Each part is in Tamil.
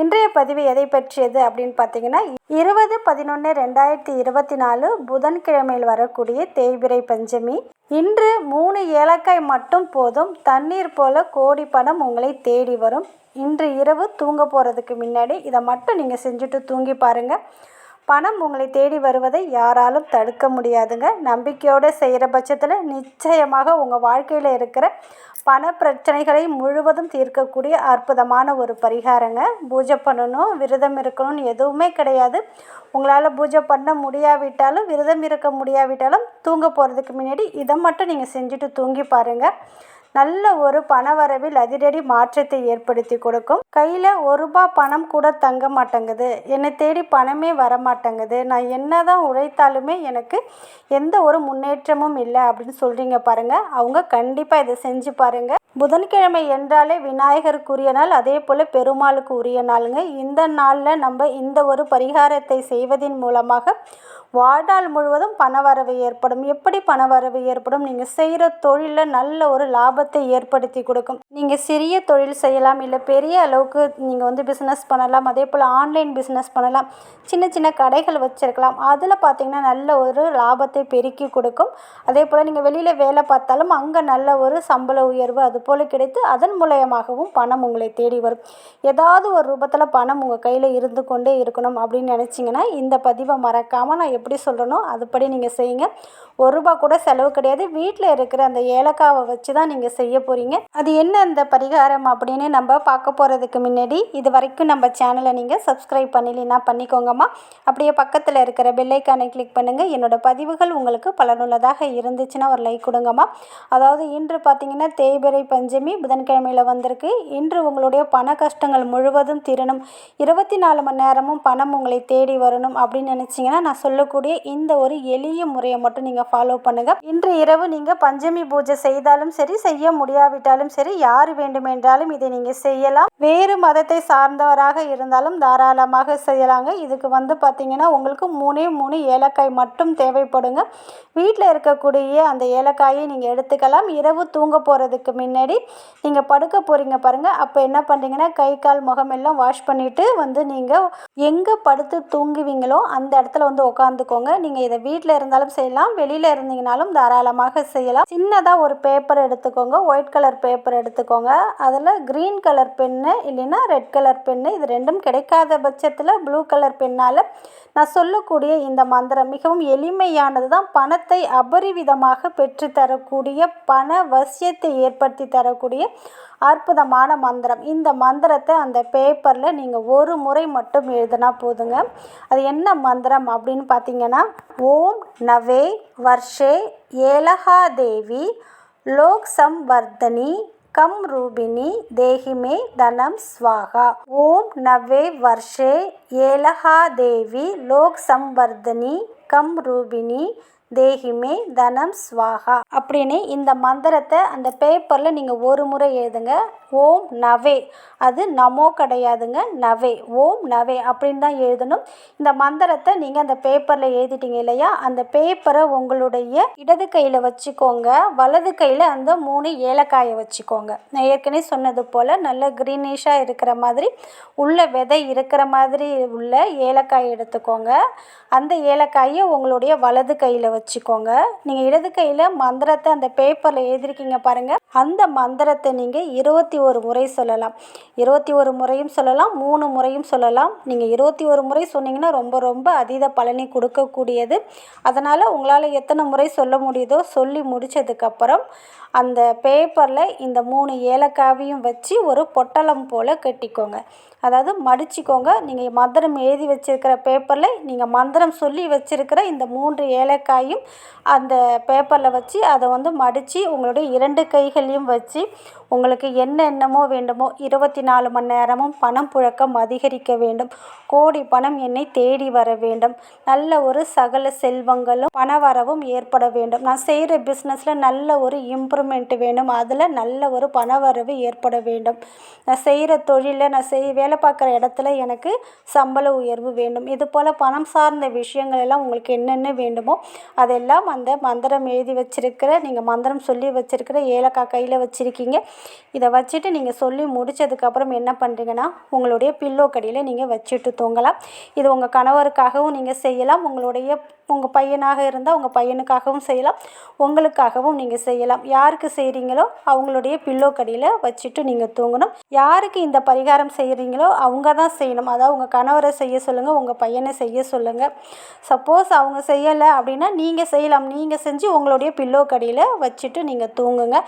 இன்றைய பதிவு எதை பற்றியது அப்படின்னு பார்த்தீங்கன்னா இருபது பதினொன்று ரெண்டாயிரத்தி இருபத்தி நாலு புதன்கிழமையில் வரக்கூடிய தேய்பிரை பஞ்சமி. இன்று மூணு ஏலக்காய் மட்டும் போதும் தண்ணீர் போல கோடி பணம் உங்களை தேடி வரும். இன்று இரவு தூங்க போகிறதுக்கு முன்னாடி இதை மட்டும் நீங்கள் செஞ்சுட்டு தூங்கி பாருங்கள் பணம் உங்களை தேடி வருவதை யாராலும் தடுக்க முடியாதுங்க. நம்பிக்கையோடு செய்கிற பட்சத்தில் நிச்சயமாக உங்கள் வாழ்க்கையில் இருக்கிற பண பிரச்சனைகளை முழுவதும் தீர்க்கக்கூடிய அற்புதமான ஒரு பரிகாரங்க. பூஜை பண்ணணும் விரதம் இருக்கணும்னு எதுவுமே கிடையாது. உங்களால் பூஜை பண்ண முடியாவிட்டாலும் விரதம் இருக்க முடியாவிட்டாலும் தூங்க போகிறதுக்கு முன்னாடி இதை மட்டும் நீங்கள் செஞ்சுட்டு தூங்கி பாருங்கள் நல்ல ஒரு பணவரவில் அதிரடி மாற்றத்தை ஏற்படுத்தி கொடுக்கும். கையில் ஒரு ரூபா பணம் கூட தங்க மாட்டேங்குது. என்னை தேடி பணமே வர மாட்டேங்குது. நான் என்ன தான் உழைத்தாலுமே எனக்கு எந்த ஒரு முன்னேற்றமும் இல்லை அப்படின்னு சொல்கிறீங்க பாருங்கள் அவங்க கண்டிப்பாக இதை செஞ்சு பாருங்கள் புதன்கிழமை என்றாலே விநாயகருக்குரிய நாள் அதே போல் பெருமாளுக்கு உரிய நாளுங்க. இந்த நாளில் நம்ம இந்த ஒரு பரிகாரத்தை செய்வதன் மூலமாக வாழ்நாள் முழுவதும் பணவரவு ஏற்படும். எப்படி பணவரவு ஏற்படும்? நீங்கள் செய்கிற தொழிலில் நல்ல ஒரு லாபத்தை ஏற்படுத்தி கொடுக்கும். நீங்கள் சிறிய தொழில் செய்யலாம் இல்லை பெரிய அளவுக்கு நீங்கள் வந்து பிஸ்னஸ் பண்ணலாம் அதே போல் ஆன்லைன் பிஸ்னஸ் பண்ணலாம் சின்ன சின்ன கடைகள் வச்சுருக்கலாம் அதில் பார்த்திங்கன்னா நல்ல ஒரு லாபத்தை பெருக்கி கொடுக்கும். அதே போல் நீங்கள் வெளியில் வேலை பார்த்தாலும் அங்கே நல்ல ஒரு சம்பள உயர்வு அது போல் கிடைத்து அதன் மூலயமாகவும் பணம் உங்களை தேடி வரும். ஏதாவது ஒரு ரூபத்தில் பணம் உங்கள் கையில் இருந்து கொண்டே இருக்கணும் அப்படின்னு நினச்சிங்கன்னா இந்த பதிவை மறக்காமல் நான் எப்படி சொல்லணும் அதுபடி நீங்கள் செய்யுங்க. ஒரு ரூபா கூட செலவு கிடையாது. வீட்டில் இருக்கிற அந்த ஏலக்காவை வச்சு தான் நீங்கள் செய்ய போகிறீங்க அது என்ன அந்த பரிகாரம் அப்படின்னு நம்ம பார்க்க போகிறதுக்கு முன்னாடி இது வரைக்கும் நம்ம சேனலை நீங்கள் சப்ஸ்கிரைப் பண்ணலைன்னா பண்ணிக்கோங்கம்மா. அப்படியே பக்கத்தில் இருக்கிற பெல்லைக்கானை கிளிக் பண்ணுங்கள் என்னோடய பதிவுகள் உங்களுக்கு பலனுள்ளதாக இருந்துச்சுன்னா ஒரு லைக் கொடுங்கம்மா. அதாவது இன்று பார்த்தீங்கன்னா தேய்பிரை பஞ்சமி புதன்கிழமையில் வந்திருக்கு. இன்று உங்களுடைய பண கஷ்டங்கள் முழுவதும் திறனும் இருபத்தி நாலு மணி நேரமும் பணம் உங்களை தேடி வரணும் அப்படின்னு நினச்சிங்கன்னா நான் சொல்லக்கூடிய இந்த ஒரு எளிய முறையை மட்டும் நீங்கள் ஃபாலோ பண்ணுங்கள் இன்று இரவு நீங்கள் பஞ்சமி பூஜை செய்தாலும் சரி செய்ய முடியாவிட்டாலும் சரி யார் வேண்டுமென்றாலும் இதை நீங்கள் செய்யலாம். வேறு மதத்தை சார்ந்தவராக இருந்தாலும் தாராளமாக செய்யலாங்க. இதுக்கு வந்து பார்த்தீங்கன்னா உங்களுக்கு மூணே மூணு ஏலக்காய் மட்டும் தேவைப்படுங்க. வீட்டில் இருக்கக்கூடிய அந்த ஏலக்காயை நீங்கள் எடுத்துக்கலாம். இரவு தூங்க போகிறதுக்கு முன்னாடி நீங்கள் படுக்க போகிறீங்க பாருங்கள் அப்போ என்ன பண்ணுறீங்கன்னா கை கால் முகமெல்லாம் வாஷ் பண்ணிவிட்டு வந்து நீங்கள் எங்கே படுத்து தூங்குவீங்களோ அந்த இடத்துல வந்து உட்காந்து உட்காந்துக்கோங்க நீங்கள் இதை வீட்டில் இருந்தாலும் செய்யலாம் வெளியில் இருந்தீங்கனாலும் தாராளமாக செய்யலாம். சின்னதாக ஒரு பேப்பர் எடுத்துக்கோங்க. ஒயிட் கலர் பேப்பர் எடுத்துக்கோங்க. அதில் க்ரீன் கலர் பென்னு இல்லைன்னா ரெட் கலர் பென்னு இது ரெண்டும் கிடைக்காத பட்சத்தில் ப்ளூ கலர் பென்னால் நான் சொல்லக்கூடிய இந்த மந்திரம் மிகவும் எளிமையானது தான். பணத்தை அபரிவிதமாக பெற்றுத்தரக்கூடிய பண வசியத்தை ஏற்படுத்தி தரக்கூடிய அற்புதமான மந்திரம். இந்த மந்திரத்தை அந்த பேப்பரில் நீங்கள் ஒரு முறை மட்டும் எழுதினா போதுங்க. அது என்ன மந்திரம் அப்படின்னு பார்த்தீங்கன்னா ஓம் நவே வர்ஷே ஏலகா தேவி லோக் சம்வர்தனி கம் ரூபிணி தேகிமே தனம் ஸ்வாகா. ஓம் நவே வர்ஷே ஏலகா தேவி லோக் சம்வர்தனி கம் ரூபிணி தேஹிமே தனம் ஸ்வாகா அப்படின்னு இந்த மந்திரத்தை அந்த பேப்பரில் நீங்கள் ஒரு முறை எழுதுங்க. ஓம் நவே. அது நமோ கிடையாதுங்க நவே. ஓம் நவே அப்படின்னு தான் எழுதணும். இந்த மந்திரத்தை நீங்கள் அந்த பேப்பரில் எழுதிட்டீங்க இல்லையா? அந்த பேப்பரை உங்களுடைய இடது கையில் வச்சுக்கோங்க. வலது கையில் அந்த மூணு ஏலக்காயை வச்சுக்கோங்க. நான் ஏற்கனவே சொன்னது போல் நல்ல க்ரீனிஷாக இருக்கிற மாதிரி உள்ள விதை இருக்கிற மாதிரி உள்ள ஏலக்காய் எடுத்துக்கோங்க. அந்த ஏலக்காயை உங்களுடைய வலது கையில் வச்சுக்கோங்க. நீங்கள் இடது கையில் மந்திரத்தை அந்த பேப்பரில் எழுதிருக்கீங்க பாருங்கள் அந்த மந்திரத்தை நீங்கள் இருபத்தி ஒரு முறை சொல்லலாம். இருபத்தி ஒரு முறையும் சொல்லலாம் மூணு முறையும் சொல்லலாம். நீங்கள் இருபத்தி ஒரு முறை சொன்னீங்கன்னா ரொம்ப ரொம்ப அதீத பலனை கொடுக்கக்கூடியது. அதனால் உங்களால் எத்தனை முறை சொல்ல முடியுதோ சொல்லி முடித்ததுக்கப்புறம் அந்த பேப்பரில் இந்த மூணு ஏலக்காவையும் வச்சு ஒரு பொட்டலம் போல் கட்டிக்கோங்க. அதாவது மடிச்சுக்கோங்க. நீங்கள் மந்திரம் எழுதி வச்சுருக்கிற பேப்பரில் நீங்கள் மந்திரம் சொல்லி வச்சுருக்கிற இந்த மூன்று ஏலக்காய் பணத்தையும் அந்த பேப்பரில் வச்சு அதை வந்து மடித்து உங்களுடைய இரண்டு கைகளையும் வச்சு உங்களுக்கு என்ன என்னமோ வேண்டுமோ இருபத்தி நாலு மணி நேரமும் பணம் புழக்கம் அதிகரிக்க வேண்டும். கோடி பணம் என்னை தேடி வர வேண்டும். நல்ல ஒரு சகல செல்வங்களும் பணவரவும் ஏற்பட வேண்டும். நான் செய்கிற பிஸ்னஸில் நல்ல ஒரு இம்ப்ரூவ்மெண்ட் வேணும். அதில் நல்ல ஒரு பணவரவு ஏற்பட வேண்டும். நான் செய்கிற தொழிலில் நான் செய் வேலை பார்க்குற இடத்துல எனக்கு சம்பள உயர்வு வேண்டும். இது போல் பணம் சார்ந்த விஷயங்கள் எல்லாம் உங்களுக்கு என்னென்ன வேண்டுமோ அதெல்லாம் அந்த மந்திரம் எழுதி வச்சிருக்கிற நீங்கள் மந்திரம் சொல்லி வச்சிருக்கிற ஏலக்காய் கையில் வச்சுருக்கீங்க. இதை வச்சுட்டு நீங்கள் சொல்லி முடித்ததுக்கப்புறம் என்ன பண்ணுறீங்கன்னா உங்களுடைய பில்லோ கடியில் நீங்கள் வச்சுட்டு தூங்கலாம். இது உங்கள் கணவருக்காகவும் நீங்கள் செய்யலாம். உங்களுடைய உங்கள் பையனாக இருந்தால் உங்கள் பையனுக்காகவும் செய்யலாம். உங்களுக்காகவும் நீங்கள் செய்யலாம். யாருக்கு செய்கிறீங்களோ அவங்களுடைய பில்லோ கடியில் வச்சுட்டு நீங்கள் தூங்கணும். யாருக்கு இந்த பரிகாரம் செய்கிறீங்களோ அவங்க தான் செய்யணும். அதாவது உங்கள் கணவரை செய்ய சொல்லுங்கள் உங்கள் பையனை செய்ய சொல்லுங்கள் சப்போஸ் அவங்க செய்யலை அப்படின்னா நீ நீங்கள் செய்யலாம். நீங்கள் செஞ்சு உங்களுடைய பில்லோ கடியில் வச்சுட்டு நீங்கள் தூங்குங்க.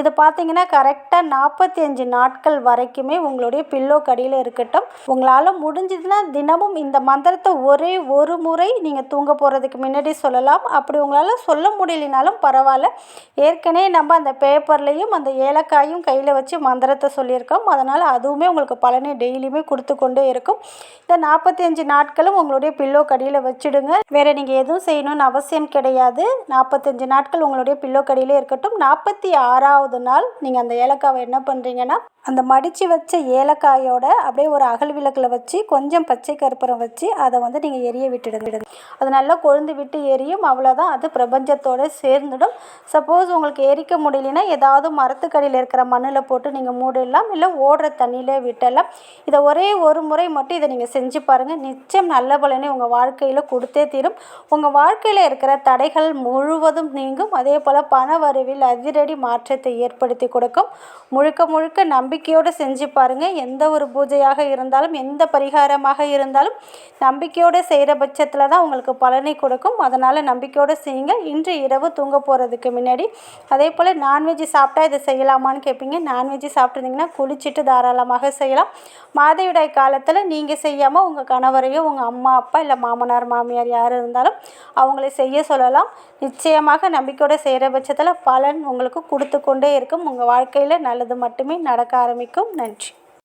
இது பார்த்தீங்கன்னா கரெக்டாக நாற்பத்தி அஞ்சு நாட்கள் வரைக்குமே உங்களுடைய பில்லோ கடியில் இருக்கட்டும். உங்களால் முடிஞ்சதுன்னா தினமும் இந்த மந்திரத்தை ஒரே ஒரு முறை நீங்கள் தூங்க போகிறதுக்கு முன்னாடி சொல்லலாம். அப்படி உங்களால் சொல்ல முடியலனாலும் பரவாயில்ல. ஏற்கனவே நம்ம அந்த பேப்பர்லேயும் அந்த ஏலக்காயும் கையில் வச்சு மந்திரத்தை சொல்லியிருக்கோம். அதனால் அதுவுமே உங்களுக்கு பலனை டெய்லியுமே கொடுத்து கொண்டே இருக்கும். இந்த நாற்பத்தி அஞ்சு நாட்களும் உங்களுடைய பில்லோ கடியில் வச்சுடுங்க. வேறு நீங்கள் எதுவும் செய்யணும்னு அவசியம் கிடையாது. நாற்பத்தஞ்சு நாட்கள் உங்களுடைய பில்லோ கடையிலே இருக்கட்டும். நாற்பத்தி ஆறாவது நாள் நீங்கள் அந்த ஏலக்காவை என்ன பண்ணுறீங்கன்னா அந்த மடித்து வச்ச ஏலக்காயோட அப்படியே ஒரு அகல் விளக்கில் வச்சு கொஞ்சம் பச்சை கற்பூரம் வச்சு அதை வந்து நீங்கள் எரிய விட்டுடுங்க. அது நல்லா கொழுந்து விட்டு எரியும். அவ்வளோதான் அது பிரபஞ்சத்தோடு சேர்ந்துடும். சப்போஸ் உங்களுக்கு எரிக்க முடியலன்னா ஏதாவது மரத்துக்கடியில் இருக்கிற மண்ணில் போட்டு நீங்கள் மூடிடலாம். இல்லை ஓடுற தண்ணியில் விட்டலாம் இதை ஒரே ஒரு முறை மட்டும் இதை நீங்கள் செஞ்சு பாருங்கள் நிச்சயம் நல்ல பலனை உங்கள் வாழ்க்கையில் கொடுத்தே தீரும். உங்கள் வாழ்க்கையில் இருக்கிற தடைகள் முழுவதும் நீங்கும். அதே போல் பண வரவில் அதிரடி மாற்றத்தை ஏற்படுத்தி கொடுக்கும். முழுக்க முழுக்க நம்பிக்கையோடு செஞ்சு பாருங்கள் எந்த ஒரு பூஜையாக இருந்தாலும் எந்த பரிகாரமாக இருந்தாலும் நம்பிக்கையோடு செய்கிற பட்சத்தில் தான் உங்களுக்கு பலனை கொடுக்கும். அதனால் நம்பிக்கையோடு செய்யுங்க. இன்று இரவு தூங்க போகிறதுக்கு முன்னாடி. அதே போல் நான்வெஜ் சாப்பிட்டா இதை செய்யலாமான்னு கேட்பீங்க நான்வெஜ் சாப்பிட்ருந்தீங்கன்னா குளிச்சுட்டு தாராளமாக செய்யலாம். மாதவிடாய் காலத்தில் நீங்கள் செய்யாமல் உங்கள் கணவரையோ உங்கள் அம்மா அப்பா இல்லை மாமனார் மாமியார் யார் இருந்தாலும் அவங்கள செய்ய சொல்லலாம். நிச்சயமாக நம்பிக்கையோடு செய்கிற பட்சத்தில் பலன் உங்களுக்கு கொடுத்து கொண்டே இருக்கும். உங்கள் வாழ்க்கையில் நல்லது மட்டுமே நடக்க ஆரம்பிக்கும். நன்றி.